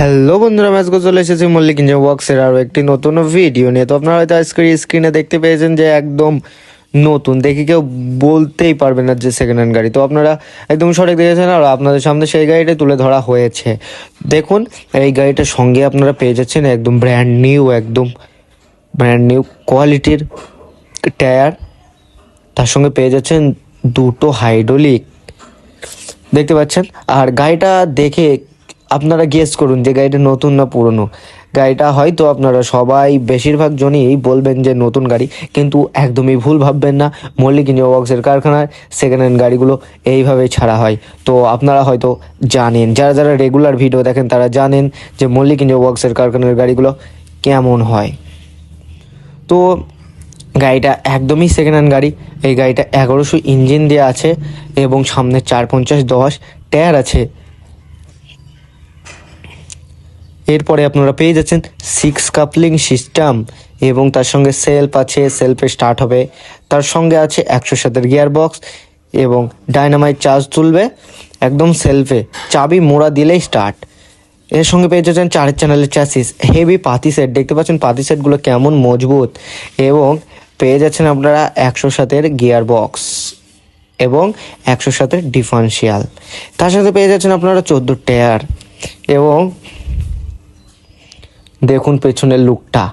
Hello বন্ধুরা match চলে এসেছি মল্লিক ইঞ্জিন ওয়ার্কসের আরও একটি নতুন ভিডিও নিয়ে। তো আপনারা হয়তো আজকের স্ক্রিনে দেখতে পেয়েছেন যে একদম নতুন। দেখে কেউ বলতেই পারবে না যে সেকেন্ড হ্যান্ড গাড়ি। তো আপনারা একদম সঠিক দেখেছেন আর আপনাদের সামনে সেই গাড়িটা তুলে ধরা হয়েছে। দেখুন, এই গাড়িটার সঙ্গে আপনারা পেয়ে যাচ্ছেন একদম ব্র্যান্ড নিউ একদম ব্র্যান্ড নিউ কোয়ালিটির টায়ার তার সঙ্গে পেয়ে যাচ্ছেন দুটো হাইড্রোলিক দেখতে পাচ্ছেন? আর গাড়িটা দেখে আপনারা গেস করুন যে গাড়িটা নতুন না পুরনো। গাড়িটা হয়তো আপনারা সবাই বেশিরভাগ জনই বলবেন যে নতুন গাড়ি, কিন্তু একদমই ভুল ভাববেন না। মল্লিক ইঞ্জিন ওয়ার্কসের কারখানায় সেকেন্ড হ্যান্ড গাড়িগুলো এইভাবেই ছাড়া হয়। তো আপনারা হয়তো জানেন, যারা যারা রেগুলার ভিডিও দেখেন তারা জানেন যে মল্লিক ইঞ্জিন ওয়ার্কসের কারখানার গাড়িগুলো কেমন হয়। তো গাড়িটা একদমই সেকেন্ড হ্যান্ড গাড়ি, এই গাড়িটা এগারোশো ইঞ্জিন দেওয়া আছে এবং সামনে চার পঞ্চাশ দশ টায়ার আছে। এরপরে আপনারা পেয়ে যাচ্ছেন সিক্স কাপলিং সিস্টেম এবং তার সঙ্গে সেলফ আছে সেলফে স্টার্ট হবে। তার সঙ্গে আছে একশো সাতের গিয়ার বক্স এবং ডাইনামাইট চার্জ তুলবে। একদম সেলফে চাবি মোড়া দিলেই স্টার্ট এর সঙ্গে পেয়ে যাচ্ছেন চারের চ্যানেলের চ্যাসিস হেভি পাতি সেট দেখতে পাচ্ছেন পাতি সেটগুলো কেমন মজবুত। এবং পেয়ে যাচ্ছেন আপনারা একশো সাতের গিয়ার বক্স এবং একশো সাতের ডিফারেন্সিয়াল তার সাথে পেয়ে যাচ্ছেন আপনারা চোদ্দ টায়ার এবং দেখুন পেছনের লুকটা।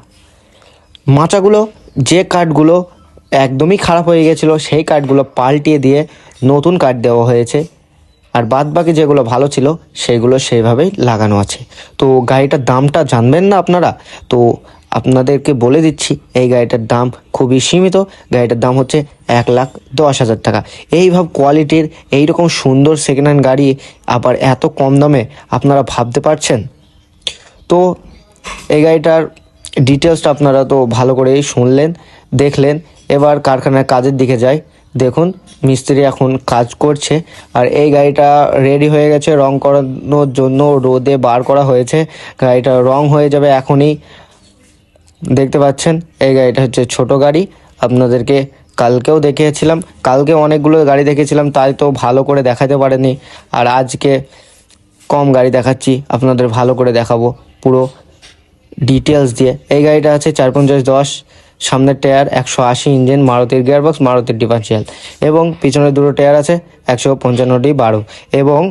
মাচাগুলো, যে কাঠগুলো একদমই খারাপ হয়ে গেছিল, সেই কাঠগুলো পাল্টিয়ে দিয়ে নতুন কাঠ দেওয়া হয়েছে। আর বাদ বাকি যেগুলো ভালো ছিল, সেগুলো সেইভাবেই লাগানো আছে। তো গাড়িটার দামটা জানবেন না আপনারা? তো আপনাদেরকে বলে দিচ্ছি, এই গাড়িটার দাম খুবই সীমিত। গাড়িটার দাম হচ্ছে এক লাখ দশ হাজার টাকা। এইভাবে কোয়ালিটির, এইরকম সুন্দর সেকেন্ড হ্যান্ড গাড়ি আবার এত কম দামে আপনারা ভাবতে পারছেন? তো এই গাড়িটার ডিটেলসটা আপনারা তো ভালো করেই শুনলেন, দেখলেন। এবার কারখানার কাজের দিকে যাই। দেখুন, মিস্ত্রি এখন কাজ করছে। আর এই গাড়িটা রেডি হয়ে গেছে, রং করানোর জন্য রোদে বার করা হয়েছে। গাড়িটা রং হয়ে যাবে এখনই। দেখতে পাচ্ছেন, এই গাড়িটা হচ্ছে ছোট গাড়ি। আপনাদেরকে কালকেও দেখিয়েছিলাম। কালকে অনেকগুলো গাড়ি দেখেছিলাম, তাই তো ভালো করে দেখাতে পারেনি আর আজকে কম গাড়ি দেখাচ্ছি, আপনাদের ভালো করে দেখাবো পুরো ডিটেলস দিয়ে। এই গাড়িটা আছে চার পঞ্চাশ দশ, সামনের টায়ার একশো আশি ইঞ্জিন মারুতির গিয়ারবক্স মারুতির ডিফারেন্সিয়াল এবং পিছনের দুটো টায়ার আছে একশো পঞ্চান্নটি বারো এবং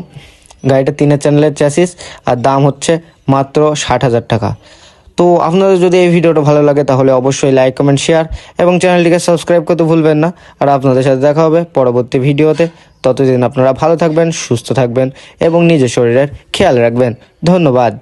গাড়িটা তিনের চ্যানেলের চ্যাসিস আর দাম হচ্ছে মাত্র ষাট হাজার টাকা। তো আপনাদের যদি এই ভিডিওটা ভালো লাগে তাহলে অবশ্যই লাইক কমেন্ট শেয়ার এবং চ্যানেলটিকে সাবস্ক্রাইব করতে ভুলবেন না। আর আপনাদের সাথে দেখা হবে পরবর্তী ভিডিওতে। ততদিন আপনারা ভালো থাকবেন, সুস্থ থাকবেন এবং নিজের শরীরের খেয়াল রাখবেন। ধন্যবাদ।